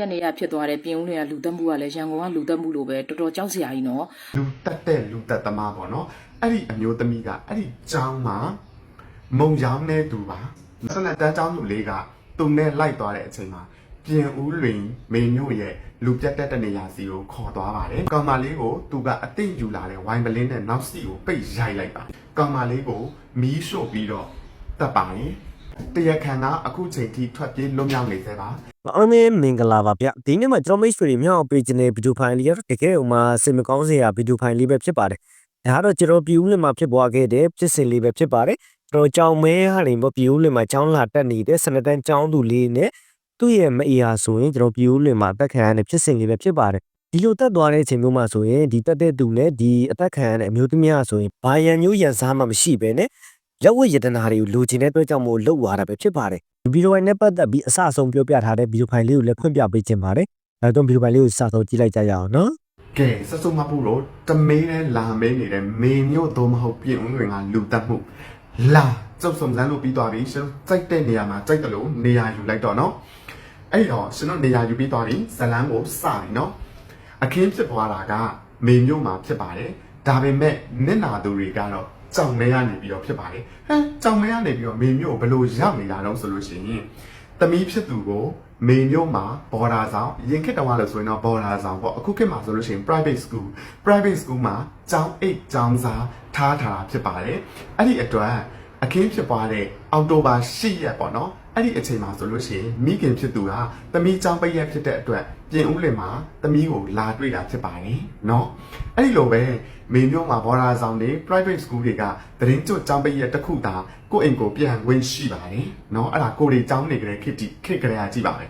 ရက်နေ့ကဖြစ်သွားတဲ့ပြင်ဦးလင်ကလူတက်မှုကလည်းရန်ကုန်ကလူတက်မှုလို့ပဲတော်တော်ကြောက်စရာကြီးနော်လူတက်တဲ့လူတက်သမားပေါ့နော်အဲ့ဒီအမျိုးသမီးကအဲ့ဒီကျောင်းမှာမုံရောင်းနေသူပါဆနတန်းကျောင်းလူလေးကသူနဲ့လိုက်သွားတဲ့အချိန်မှာပြင်ဦးလွင်မေမျိုးရဲ့လူပြတ်တက်တဲ့နေရာစီကိုခေါ်သွားပါတယ်ကောင်မလေးကိုသူကအသိယူလာတဲ့ဝိုင်ပလင်းနဲ့နောက်စီကိုပိတ်ရိုက်လိုက်ပါတယ်ကောင်မလေးကိုမီးရှို့ပြီးတော့တပ်ပါတယ် တရားခံကအခုချိန်ထိထွက်ပြေးလွတ်မြောက်နေသေးပါအားလုံးမင်္ဂလာပါဗျဒီနေ့မှာကျွန်တော်မိတ်ဆွေတွေမြောက်ပေးခြင်းတဲ့ဗီဒီယိုဖိုင်လေးရတကယ်ဥမာစင်မကောင်းစရာဗီဒီယိုဖိုင်လေးပဲဖြစ်ပါတယ်ဒါကတော့ကျွန်တော်ပြည်ဦးလင်မှာဖြစ်ပွားခဲ့တဲ့ဖြစ်စဉ်လေးပဲဖြစ်ပါတယ်ကျွန်တော်ကြောင်မဲဟာနေပေါ့ပြည်ဦးလင်မှာကျောင်းလာတက်နေတဲ့စနတန်ကျောင်းသူလေးနဲ့သူ့ရဲ့မအေးဟာဆိုရင်ကျွန်တော်ပြည်ဦးလင်မှာအသက်ခံရတဲ့ဖြစ်စဉ်လေးပဲဖြစ်ပါတယ်ဒီလိုတက်သွားတဲ့အချိန်မျိုးမှာဆိုရင်ဒီတက်တဲ့သူနဲ့ဒီအသက်ခံရတဲ့အမျိုးသမီးဟာဆိုရင်ဘာရန်မျိုးရန်စားမှမရှိပဲနဲ့ လက်ဝတ်ယတနာတွေကိုလိုချင်တဲ့အတွက်ကြောင့်မို့လှုပ်သွားတာပဲဖြစ်ပါတယ်ဒီဗီဒီယိုဖိုင်နဲ့ပတ်သက်ပြီးအစအဆုံးပြောပြထားတဲ့ဗီဒီယိုဖိုင်လေးကိုလည်းဖွင့်ပြပေးခြင်းပါတယ်။အဲတော့ဗီဒီယိုဖိုင်လေးကိုစဆုံးကြည့်လိုက်ကြရအောင်နော်ကဲစစုံမဖို့တော့တမေးနဲ့လာမေးနေတဲ့မေမျိုးတော့မဟုတ်ပြင်ဦးတွင်ကလူတက်မှုလာကျုပ်စုံစမ်းလို့ပြီးသွားပြီရှင်စိုက်တဲ့နေရာမှာစိုက်တယ်လို့နေရာယူလိုက်တော့နော်အဲ့တော့ရှင်တို့နေရာယူပြီးသွားပြီဇလန်းကိုစပြီနော်အခင်းဖြစ်သွားတာကမေမျိုးမှာဖြစ်ပါတယ်ဒါပေမဲ့နစ်နာသူတွေကတော့ ကြောင်မဲရနေပြီးတော့ဖြစ်ပါတယ်ဟမ်ကြောင်မဲရနေပြီးတော့မေမျိုးကိုဘလို့ရောက်နေတာတော့ဆိုလို့ရှိရင်တမီးဖြစ်သူကိုမေမျိုးမှာဘော်ဒါဆောင်ရင်ခေတ်တုန်းကလို့ဆိုရင်တော့ဘော်ဒါဆောင်ပေါ့အခုခေတ်မှာဆိုလို့ရှိရင် private school private school မှာကျောင်းအိတ်ကျောင်းစားထားထားတာဖြစ်ပါတယ်အဲ့ဒီအတွက်အခင်းဖြစ်ပွားတဲ့အောက်တိုဘာ10ရက်ပေါ့နော် အဲ့ဒီအချိန်မှာဆိုလို့ရှိရင်မိခင်ဖြစ်သူကတမီးကျောင်းပိတ်ရက်ဖြစ်တဲ့အတွက်ပြင်ဦးလင်မှာတမီးကိုလာတွေ့တာဖြစ်ပါတယ်เนาะအဲ့ဒီလိုပဲမေမျိုးမှာဘော်ဒါဆောင်တွေ private school တွေကတရင်ကျွတ်ကျောင်းပိတ်ရက်တစ်ခုသာကိုယ့်အိမ်ကိုပြန်ဝင်ရှိပါတယ်เนาะအဲ့ဒါကိုရီကျောင်းနေကြတဲ့ခေတ်တိခေတ်ကလေးကကြည့်ပါမယ်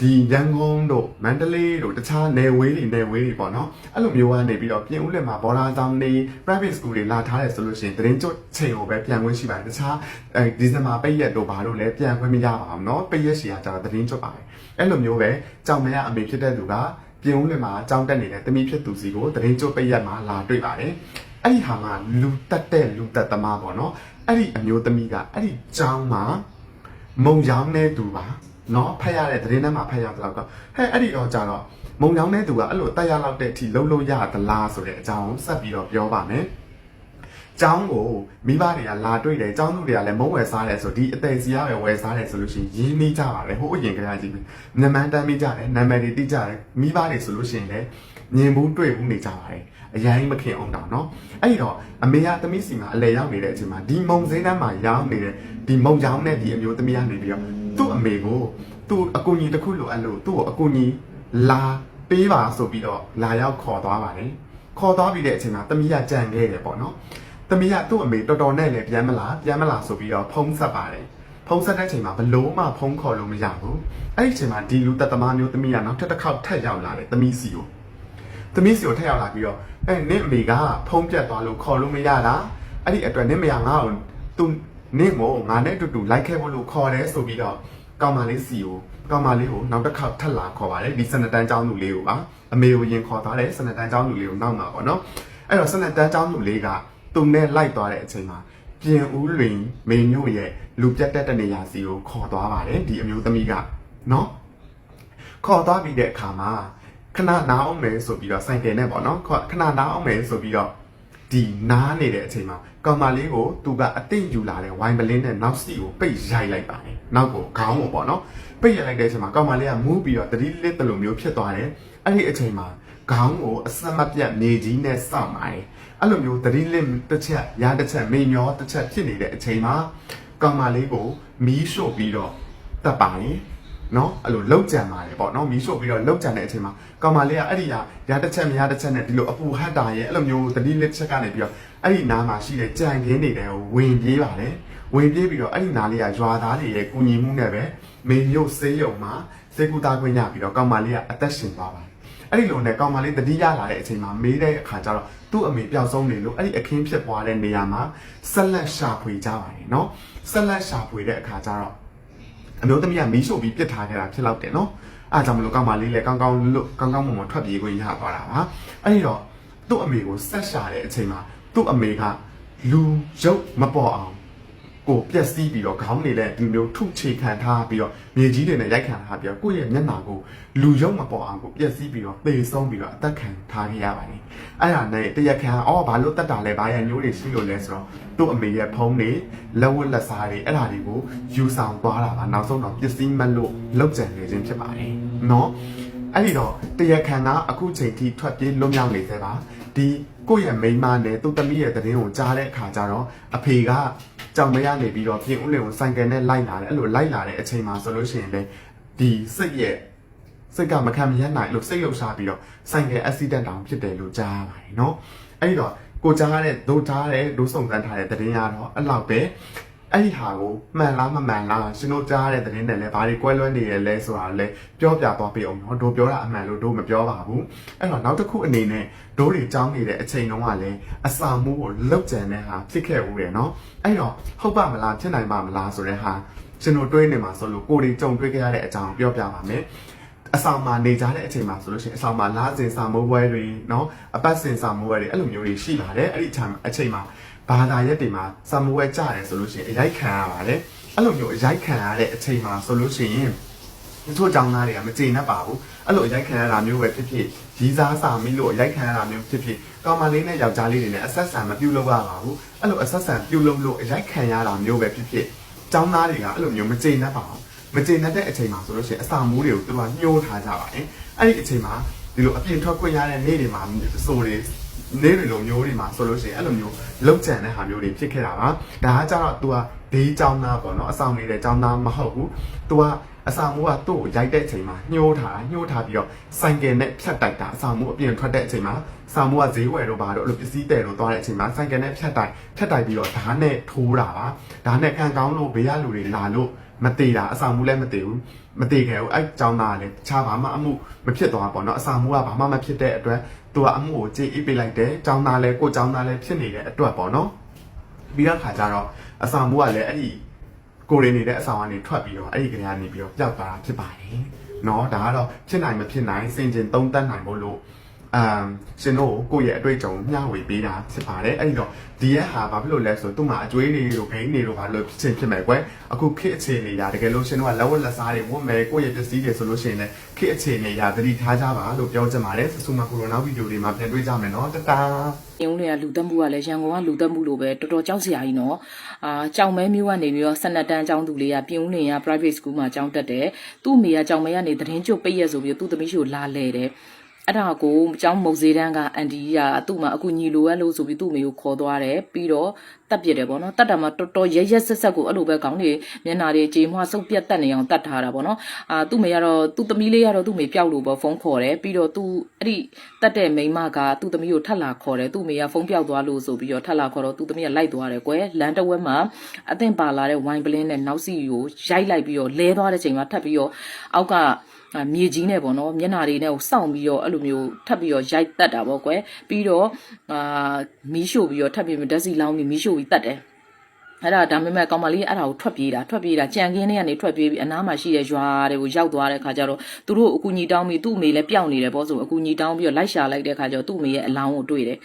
ဒီရန်ကုန်တို့မန္တလေးတို့တခြားနယ်ဝေးတွေနယ်ဝေးတွေပေါ့နော်အဲ့လိုမျိုးကနေပြီးတော့ပြင်ဦးလင်မှာဘော်ဒါဆောင်နေ private school တွေလာထားတယ်ဆိုလို့ရှိရင်တရင်ကျွတ်ချိန်ကိုပဲပြန်ဝင်ရှိပါတယ်တခြားအဲဒီဇင်ဘာပိတ်ရက်တို့ဘာလို့လဲပြန်ဝင်မရပါဘူးเนาะပိတ်ရက်ရှည်ကကျတော့တရင်ကျွတ်ပါတယ်အဲ့လိုမျိုးပဲကြောင်မရအမေဖြစ်တဲ့သူကပြင်ဦးလင်မှာအကြောင်းတက်နေတဲ့တမိဖြစ်သူစီကိုတရင်ကျွတ်ပိတ်ရက်မှာလာတွေ့ပါတယ်အဲ့ဒီဟာကလူတက်တဲ့လူတက်သမားပေါ့နော်အဲ့ဒီအမျိုးသမီးကအဲ့ဒီကျောင်းမှာမုံရောင်းနေသူပါ နော်ဖတ်ရတဲ့သတင်းထဲမှာဖတ်ရတဲ့လောက်ကဟဲ့အဲ့ဒီတော့ကြတော့မုံကြောင်းတဲ့သူကအဲ့လိုတက်ရလောက်တဲ့အထိလှုပ်လို့ရသလားဆိုတဲ့အကြောင်းဆက်ပြီးတော့ပြောပါမယ်ကျောင်းကိုမိဘတွေကလာတွေ့တယ်ကျောင်းသူတွေကလည်းမုံဝယ်စားတယ်ဆိုဒီအသေးစီရပဲဝယ်စားတယ်ဆိုလို့ရှိရင်ရင်းနှီးကြပါပဲဟိုအရင်ကတည်းကကြီးနံပါတ်တမ်းမိကြတယ်နံပါတ်တွေတိကြတယ်မိဘတွေဆိုလို့ရှိရင်လည်းမြင်ဘူးတွေ့ဘူးနေကြပါတယ်အရင်မခင်အောင်တောင်နော်အဲ့တော့အမေကသမီးစီမှာအလဲရောက်နေတဲ့အချိန်မှာဒီမုံစင်းတန်းမှာရောင်းနေတဲ့ဒီမုံကြောင်းနဲ့ဒီအမျိုးသမီးကနေပြီးတော့ သူ့အမေကိုသူ့အကူကြီးတစ်ခုလိုအပ်လို့သူ့ကိုအကူကြီးလာပေးပါဆိုပြီးတော့လာရောက်ခေါ်သွားပါတယ်ခေါ်သွားပြီးတဲ့အချိန်မှာသမီးကကြံခဲ့တယ်ပေါ့နော်သမီးကသူ့အမေတော်တော်နဲ့လည်းပြန်မလားပြန်မလားဆိုပြီးတော့ဖုံးဆက်ပါတယ်ဖုံးဆက်တဲ့အချိန်မှာဘလို့မှဖုံးခေါ်လို့မရဘူးအဲ့ဒီအချိန်မှာဒီလူသက်သမားမျိုးသမီးကနောက်ထပ်တစ်ခေါက်ထပ်ရောက်လာတယ်သမီးစီကိုသမီးစီကိုထပ်ရောက်လာပြီးတော့အဲနင့်အမေကဖုံးပြတ်သွားလို့ခေါ်လို့မရတာအဲ့ဒီအတွက်နင့်မရငါ့ကိုသူ နင့်ကိုငါနဲ့အတူတူလိုက်ခဲ့ဖို့လို့ခေါ်တယ်ဆိုပြီးတော့ကောင်မလေးစီကိုကောင်မလေးကိုနောက်တစ်ခါထပ်လာခေါ်ပါတယ်ဒီစနတန်းចောင်းလူလေးကိုပါအမေကိုရင်ခေါ်သွားတယ်စနတန်းចောင်းလူလေးကိုနောက်မှာပေါ့နော်အဲ့တော့စနတန်းចောင်းလူလေးကသူနဲ့လိုက်သွားတဲ့အချိန်မှာပြင်ဦးလွင်မေမျိုးရဲ့လူပြတ်တက်တဲ့နေရာစီကိုခေါ်သွားပါတယ်ဒီအမျိုးသမီးကနော်ခေါ်သွားပြီးတဲ့အခါမှာခဏနားအောင်မယ်ဆိုပြီးတော့စိုင်တယ်နဲ့ပေါ့နော်ခဏနားအောင်မယ်ဆိုပြီးတော့ ဒီနားနေတဲ့အချိန်မှာကောင်မလေးကိုသူကအသိယူလာတဲ့ဝိုင်ပလင်းနဲ့နောက်စီကိုပိတ်ရိုက်လိုက်ပါတယ်နောက်ကိုခေါင်းကိုပေါ့နော်ပိတ်ရိုက်လိုက်တဲ့အချိန်မှာကောင်မလေးကမူးပြီးတော့တတိလစ်တလူမျိုးဖြစ်သွားတယ်အဲ့ဒီအချိန်မှာခေါင်းကိုအစမပြတ်နေကြီးနဲ့စောင့်ပါတယ်အဲ့လိုမျိုးသတိလစ်တစ်ချက်ရာတစ်ချက်မိန်မျောတစ်ချက်ဖြစ်နေတဲ့အချိန်မှာကောင်မလေးကိုမီးရှို့ပြီးတော့တပ်ပါရင် နော်အဲ့လိုလောက်ကြံပါတယ်ပေါ့နော်မီးရှို့ပြီးတော့လောက်ကြံတဲ့အချိန်မှာကောင်မလေးကအဲ့ဒီဟာရတစ်ချက်မရတစ်ချက်နဲ့ဒီလိုအပူဟတ်တာရဲ့အဲ့လိုမျိုးသတိလက်ချက်ကနေပြီးတော့အဲ့ဒီနားမှာရှိတဲ့ကြံခင်းနေတဲ့ဝင်ပြေးပါတယ်ဝင်ပြေးပြီးတော့အဲ့ဒီနားလေးကရွာသားတွေရဲ့ကုညီမှုနဲ့ပဲမေမျိုးစေးရုံမှာစေကူတာခွင့်ရပြီးတော့ကောင်မလေးကအသက်ရှင်သွားပါတယ်အဲ့ဒီလိုနဲ့ကောင်မလေးတတိယလာတဲ့အချိန်မှာမေးတဲ့အခါကျတော့သူ့အမေပျောက်ဆုံးနေလို့အဲ့ဒီအခင်းဖြစ်ပွားတဲ့နေရာမှာဆက်လက်ရှာဖွေကြပါတယ်နော်ဆက်လက်ရှာဖွေတဲ့အခါကျတော့ အမျိုးသမီးကမီးရှို့ပြီးပြစ်ထားခဲ့တာဖြစ်လောက်တယ်နော်အားကြောင့်မလို့ကောင်မလေးလည်းကောင်းကောင်းလွတ်ကောင်းကောင်းမွန်မွန်ထွက်ပြေးခွင့်ရသွားတာပါအဲ့ဒီတော့သူ့အမေကိုဆက်ရှာတဲ့အချိန်မှာသူ့အမေကလူရုပ်မပေါ်အောင် ကိုပြက်စီးပြီးတော့ခေါင်းတွေလည်းဒီမျိုးထုချေခံထားပြီးတော့မြေကြီးတွေနဲ့ရိုက်ခံထားပြီးတော့ကိုယ့်ရဲ့မျက်နှာကိုလူရုံမပေါ်အောင်ကိုပြက်စီးပြီးတော့သေဆုံးပြီးတော့အသက်ခံထားခဲ့ရပါတယ်အဲ့ဒါနဲ့တရက်ခံအော်ဘာလို့တက်တာလဲဘာရညိုးတွေရှိလို့လဲဆိုတော့သူ့အမေရဲ့ဖုန်းတွေလက်ဝတ်လက်စားတွေအဲ့ဒါတွေကိုယူဆောင်သွားတာပါနောက်ဆုံးတော့ပစ္စည်းမလို့လောက်ကျန်နေခြင်းဖြစ်ပါတယ်နော်အဲ့ဒီတော့တရခန်ကအခုချိန်ထိထွက်ပြေးလွတ်မြောက်နေသေးပါဒီ ကိုယ့်ရဲ့မိန်းမနဲ့သူ့သမီးရဲ့တည်င်းကိုကြားတဲ့အခါကျတော့အဖေကကြောင်မရနေပြီးတော့ပြင်ဦးလင်ကိုဆိုင်ကယ်နဲ့လိုက်လာတယ်အဲ့လိုလိုက်လာတဲ့အချိန်မှာဆိုလို့ရှိရင်လေဒီစိတ်ရဲ့စိတ်ကမခံမရနိုင်လို့စိတ်လှုပ်ရှားပြီးတော့ဆိုင်ကယ်အက်ဆီဒန့်တောင်ဖြစ်တယ်လို့ကြားရပါတယ်เนาะအဲ့ဒီတော့ကိုကြားတဲ့ဒိုကြားတဲ့ဒိုစုံစမ်းထားတဲ့တည်င်းရတော့အဲ့လောက်ပဲ အဲ့ဒီဟာကိုမှန်လားမမှန်လားရှင်တို့ကြားတဲ့သတင်းတွေလည်းဘာတွေကွဲလွဲနေရလဲဆိုတာလည်းပြောပြသွားပြအောင်เนาะတို့ပြောတာအမှန်လို့တို့မပြောပါဘူးအဲ့တော့နောက်တစ်ခုအနေနဲ့တို့တွေကြောင်းနေတဲ့အချိန်တုန်းကလည်းအစာမိုးကိုလောက်ကြံတဲ့ဟာဖြစ်ခဲ့ဦးတယ်เนาะအဲ့တော့ဟုတ်ပါမလားဖြစ်နိုင်ပါမလားဆိုတဲ့ဟာကျွန်တော်တွေးနေမှာဆိုလို့ကိုယ်တွေကြုံတွေ့ခဲ့ရတဲ့အကြောင်းပြောပြပါမယ်အဆောင်မှာနေကြတဲ့အချိန်မှာဆိုလို့ရှိရင်အဆောင်မှာလားစင်စာမိုးပွဲတွေเนาะအပတ်စင်စာမိုးပွဲတွေအဲ့လိုမျိုးတွေရှိပါတယ်အဲ့ဒီအချိန်အချိန်မှာ ဘာသာရက်တွေမှာစာမိုးပွဲကြတယ်ဆိုလို့ရှိရင်အရိုက်ခံရပါတယ်အဲ့လိုမျိုးအရိုက်ခံရတဲ့အချိန်မှာဆိုလို့ရှိရင်ဒီတို့ကြောင့်သားတွေကမကျေနပ်ပါဘူးအဲ့လိုအရိုက်ခံရတာမျိုးပဲဖြစ်ဖြစ်ရီးစားစာမိလို့အရိုက်ခံရတာမျိုးဖြစ်ဖြစ်ကောင်မလေးနဲ့ယောက်ျားလေးတွေနဲ့အဆက်ဆံမပြုတ်လို့ရပါဘူးအဲ့လိုအဆက်ဆံပြုတ်လို့လို့အရိုက်ခံရတာမျိုးပဲဖြစ်ဖြစ်ကျောင်းသားတွေကအဲ့လိုမျိုးမကျေနပ်ပါဘူးမကျေနပ်တဲ့အချိန်မှာဆိုလို့ရှိရင်အစာမိုးတွေကိုသူကညှိုးထားကြပါတယ်အဲ့ဒီအချိန်မှာဒီလိုအပြင်ထွက်ခွင့်ရတဲ့နေ့တွေမှာဆိုတွေ နေ့တွေလိုမျိုးတွေမှာဆိုလို့ရှိရင်အဲ့လိုမျိုးလောက်ကျန်တဲ့ဟာမျိုးတွေဖြစ်ခဲ့တာပါဒါကကြတော့ तू ကဘေးကျောင်းသားပေါ့နော်အဆောင်နေတဲ့ကျောင်းသားမဟုတ်ဘူး तू ကအဆောင်မိုးကသူ့ကိုရိုက်တဲ့အချိန်မှာညှိုးထားညှိုးထားပြီးတော့ဆိုင်ကယ်နဲ့ဖြတ်တိုက်တာအဆောင်မိုးအပြင်ထွက်တဲ့အချိန်မှာဆောင်မိုးကဈေးဝယ်တော့ပါတော့အဲ့လိုပစ္စည်းတယ်လို့သွားတဲ့အချိန်မှာဆိုင်ကယ်နဲ့ဖြတ်တိုက်ဖြတ်တိုက်ပြီးတော့ဓာတ်နဲ့ထိုးတာပါဓာတ်နဲ့ခံကောင်းလို့ဘေးကလူတွေလာလို့ မသေးတာအဆောင်မိုးလည်းမသေးဘူးမသေးခဲ့ဘူးအဲ့ကျောင်းသားကလည်းတခြားဘာမှအမှုမဖြစ်သွားပေါ့နော်အဆောင်မိုးကဘာမှမဖြစ်တဲ့အတွက်သူကအမှုကိုကြေးအေးပေးလိုက်တယ်ကျောင်းသားလည်းကိုကျောင်းသားလည်းဖြစ်နေတဲ့အတွက်ပေါ့နော်ပြီးတော့ခါကြတော့အဆောင်မိုးကလည်းအဲ့ဒီကိုရင်းနေတဲ့အဆောင်ကနေထွက်ပြီးတော့အဲ့ဒီကနေကနေပြီးတော့ပျောက်သွားတာဖြစ်ပါတယ်။နော်ဒါကတော့ဖြစ်နိုင်မဖြစ်နိုင်စင်ကျင်သုံးသပ်နိုင်ဖို့လို့ အမ်ရှင်တို့ကိုယ့်ရဲ့အတွေ့အကြုံမျှဝေပေးတာဖြစ်ပါတယ်။အဲ့ဒီတော့ဒီရဲ့ဟာဘာဖြစ်လို့လဲဆိုတော့သူ့မှာအကျွေးတွေတို့ဂိမ်းတွေတို့ဘာလို့ဖြစ်ဖြစ်မယ်ကွယ်။အခုခေတ်အခြေအနေရာတကယ်လို့ရှင်တို့ကလက်ဝက်လက်စားတွေဝတ်မယ်ကိုယ့်ရဲ့ပစ္စည်းတွေဆိုလို့ရှိရင်လည်းခေတ်အခြေအနေရာသတိထားကြပါလို့ပြောချင်ပါတယ်။ဆဆူမကိုရိုနာဗီဒီယိုတွေမှာပြန်တွေ့ကြမယ်နော်။တတား။ရုံးတွေကလူတက်မှုကလည်းရန်ကုန်ကလူတက်မှုလို့ပဲတော်တော်ကြောက်စရာကြီးနော်။အာကြောင်မဲမျိုးကနေပြီးတော့12တန်းအကြောင်းသူလေးကပြင်ဦးလင်ရ private school မှာကျောင်းတက်တယ်။သူ့အမေကကြောင်မဲကနေသတင်းကျုပ်ပိတ်ရက်ဆိုပြီးတော့သူ့သမီးရှိကိုလာလဲတယ်။ အဲ့ဒါကိုကျောင်းမုံစေးတန်းကအန်တီကသူ့မှာအခုညီလိုရလို့ဆိုပြီးသူ့အမေကိုခေါ်သွားတယ်။ပြီးတော့တက်ပြစ်တယ်ပေါ့နော်။တက်တာမှတော်တော်ရဲရဲဆက်ဆက်ကိုအဲ့လိုပဲခေါင်းတွေမျက်နှာတွေကြေမွှဆုပ်ပြတ်တက်နေအောင်တတ်ထားတာပေါ့နော်။အာသူ့မေကတော့သူ့သမီးလေးကတော့သူ့မေပျောက်လို့ပေါ့ဖုန်းခေါ်တယ်။ပြီးတော့သူအဲ့ဒီတက်တဲ့မိန်းမကသူ့သမီးကိုထပ်လာခေါ်တယ်။သူ့မေကဖုန်းပျောက်သွားလို့ဆိုပြီးတော့ထပ်လာခေါ်တော့သူ့သမီးကလိုက်သွားတယ်ကွယ်။လမ်းတစ်ဝက်မှာအသင့်ပါလာတဲ့ဝိုင်ပလင်းနဲ့နောက်စီကိုရိုက်လိုက်ပြီးတော့လဲသွားတဲ့ချိန်မှာထပ်ပြီးတော့အောက်ကအာမြေကြီးနဲ့ပေါ့နော်မျက်နှာတွေနဲ့ကိုစောင့်ပြီးတော့အဲ့လိုမျိုးထပ်ပြီးတော့ရိုက်တက်တာပေါ့ကွယ်ပြီးတော့အာမီးရှို့ပြီးတော့ထပ်ပြီးဓာတ်စီလောင်းပြီးမီးရှို့ပြီးတက်တယ်အဲ့ဒါဒါပေမဲ့ကောင်မလေးအဲ့ဒါကိုထွက်ပြေးတာထွက်ပြေးတာကြံကင်းလေးကနေထွက်ပြေးပြီးအနားမှာရှိတဲ့ရွာတွေကိုရောက်သွားတဲ့ခါကျတော့သူတို့အကူညီတောင်းပြီးသူ့အမေလည်းပျောက်နေတယ်ပေါ့ဆိုအကူညီတောင်းပြီးတော့လိုက်ရှာလိုက်တဲ့ခါကျတော့သူ့အမေရဲ့အလောင်းကိုတွေ့တယ်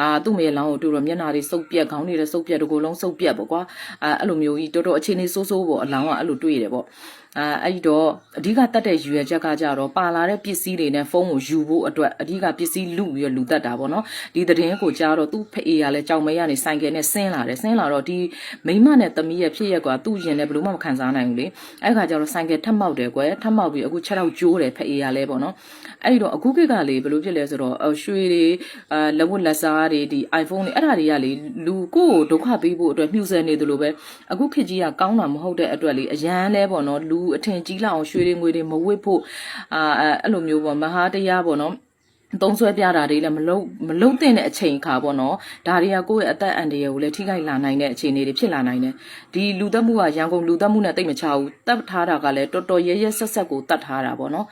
အာသူ့အမေရဲ့အလောင်းကိုတွေ့တော့မျက်နှာတွေစုပ်ပြက်ခေါင်းတွေလည်းစုပ်ပြက်တကူလုံးစုပ်ပြက်ပေါ့ကွာအာအဲ့လိုမျိုးကြီးတော်တော်အခြေအနေဆိုးဆိုးပေါ့အလောင်းကအဲ့လိုတွေ့တယ်ပေါ့အာအဲ့ဒီတော့အဓိကတတ်တဲ့ရွယ်ချက်ကကြတော့ပါလာတဲ့ပစ္စည်းတွေနဲ့ဖုန်းကိုယူဖို့အတွက်အဓိကပစ္စည်းလူပြီးတော့လူတတ်တာပေါ့နော်ဒီသတင်းကိုကြားတော့သူ့ဖေးကလည်းကြောင်မဲရနေဆိုင်ကယ်နဲ့ဆင်းလာတယ်ဆင်းလာတော့ဒီမိမနဲ့သမီးရဲ့ဖြစ်ရက်ကသူ့ရင်နဲ့ဘယ်လိုမှမခံစားနိုင်ဘူးလေအဲ့ခါကျတော့ဆိုင်ကယ်ထပ်မောက်တယ်ကွယ်ထပ်မောက်ပြီးအခု6တော့ကျိုးတယ်ဖေးကလည်းပေါ့နော်အဲ့ဒီတော့အခုခေတ်ကလေဘယ်လိုဖြစ်လဲဆိုတော့ရွှေတွေအာလက်ဝတ်လက်စားတွေဒီ iPhone တွေအဲ့ဒါတွေကလေလူကိုဒုက္ခပေးဖို့အတွက်မြှူဆယ်နေသလိုပဲအခုခေတ်ကြီးကကောင်းတာမဟုတ်တဲ့အတွက်လေအရန်လဲပေါ့နော်လူအထင်ကြီးလောက်အောင်ရွှေတွေငွေတွေမဝစ်ဖို့အာအဲ့လိုမျိုးပေါ့မဟာတရားပေါ့နော်သုံးဆွဲပြတာတွေလည်းမလုံးမလုံးတဲ့အချိန်ခါပေါ့နော်ဒါတွေကကိုယ့်ရဲ့အသက်အန္တရာယ်ကိုလည်းထိခိုက်လာနိုင်တဲ့အခြေအနေတွေဖြစ်လာနိုင်တယ်ဒီလူသက်မှုကရန်ကုန်လူသက်မှုနဲ့တိတ်မချဘူးတတ်ထားတာကလည်းတော်တော်ရဲရဲဆက်ဆက်ကိုတတ်ထားတာပေါ့နော်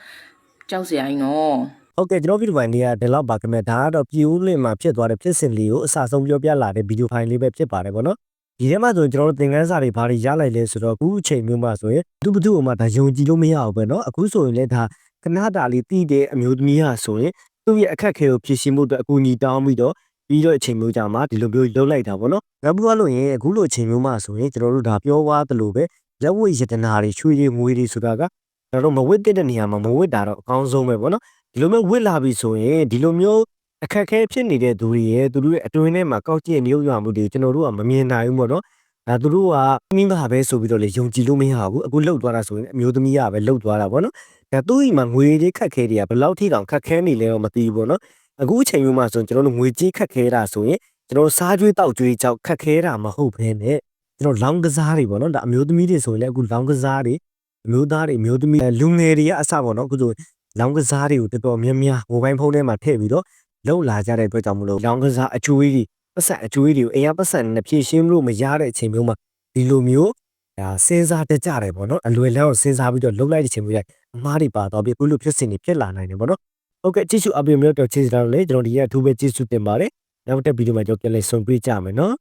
ကြောက်စရာကြီးနော်ဟုတ်ကဲ့ကျွန်တော်ဗီဒီယိုဖိုင်လေးကဒီလောက်ပါခင်ဗျာဒါကတော့ပြည်ဦးလင်မှာဖြစ်သွားတဲ့ဖြစ်စဉ်လေးကိုအစဆုံးပြောပြလာတဲ့ဗီဒီယိုဖိုင်လေးပဲဖြစ်ပါတယ်ဗောနော် ဒီထဲမှာဆိုရင်ကျွန်တော်တို့သင်ခန်းစာတွေဘာတွေရလိုက်လဲဆိုတော့အခုအချိန်မျိုးမှာဆိုရင်သူဘသူ့အမှဒါယုံကြည်လို့မရဘူးပဲเนาะအခုဆိုရင်လည်းဒါခဏတာလေးတည်တဲ့အမျိုးသမီးဟာဆိုရင်သူ့ရဲ့အခက်အခဲကိုဖြေရှင်းဖို့အတွက်အကူအညီတောင်းပြီးတော့ ပြီးတော့အချိန်မျိုးကြာမှဒီလိုမျိုးလှုပ်လိုက်တာပေါ့နော်နောက်ပြီးတော့လို့ရင်အခုလိုအချိန်မျိုးမှဆိုရင်ကျွန်တော်တို့ဒါပြောသွားသလိုပဲလက်ဝတ်ရတနာတွေချွေတွေငွေတွေဆိုတာကကျွန်တော်တို့မဝတ်တဲ့နေရာမှာမဝတ်တာတော့အကောင်းဆုံးပဲပေါ့နော်ဒီလိုမျိုးဝတ်လာပြီဆိုရင်ဒီလိုမျိုး အခက်အခဲဖြစ်နေတဲ့သူတွေရဲ့သူတို့ရဲ့အတွင်းထဲမှာကောက်ကျစ်မျိုးရွာမှုတွေကျွန်တော်တို့ကမမြင်နိုင်ဘူးပေါ့နော်ဒါသူတို့ကမိမပဲဆိုပြီးတော့လေယုံကြည်လို့မရဘူးအခုလှုပ်သွားတာဆိုရင်အမျိုးသမီးကပဲလှုပ်သွားတာပေါ့နော်ဒါသူ့အိမ်မှာငွေတွေခက်ခဲတွေကဘယ်လောက်ထိတောင်ခက်ခဲနေလဲတော့မသိဘူးပေါ့နော်အခုအချိန်မျိုးမှာဆိုရင်ကျွန်တော်တို့ငွေကြီးခက်ခဲတာဆိုရင်ကျွန်တော်စားကြွေးတောက်ကြွေးကြောက်ခက်ခဲတာမဟုတ်ဘဲနဲ့ကျွန်တော်လောင်းကစားတွေပေါ့နော်ဒါအမျိုးသမီးတွေဆိုရင်လည်းအခုလောင်းကစားတွေအမျိုးသားတွေအမျိုးသမီးလူငယ်တွေကအစပေါ့နော်အခုဆိုလောင်းကစားတွေကိုတော်တော်များများမိုဘိုင်းဖုန်းထဲမှာထည့်ပြီးတော့ လှုပ်လာကြတဲ့အတွက်ကြောင့်မလို့လောင်းကစားအကျွေးတွေပတ်စံအကျွေးတွေကိုအိမ်ကပတ်စံနဲ့ဖြည့်ရှင်းလို့မရတဲ့အချိန်မျိုးမှာဒီလိုမျိုးဒါစဉ်းစားတတ်ကြတယ်ပေါ့နော်အလွယ်လောက်စဉ်းစားပြီးတော့လှုပ်လိုက်တဲ့အချိန်မျိုးရိုက်အမားတွေပါတော့ပြီးအခုလိုဖြစ်စဉ်တွေဖြစ်လာနိုင်တယ်ပေါ့နော်ဟုတ်ကဲ့ကြည့်ရှုအပြင်မျိုးတော့ချစ်စတာလေကျွန်တော်ဒီရက်အထူးပဲကြည့်ရှုတင်ပါတယ်နောက်တစ်ဗီဒီယိုမှာကျွန်တော်ပြန်လည်ဆုံတွေ့ကြမယ်နော်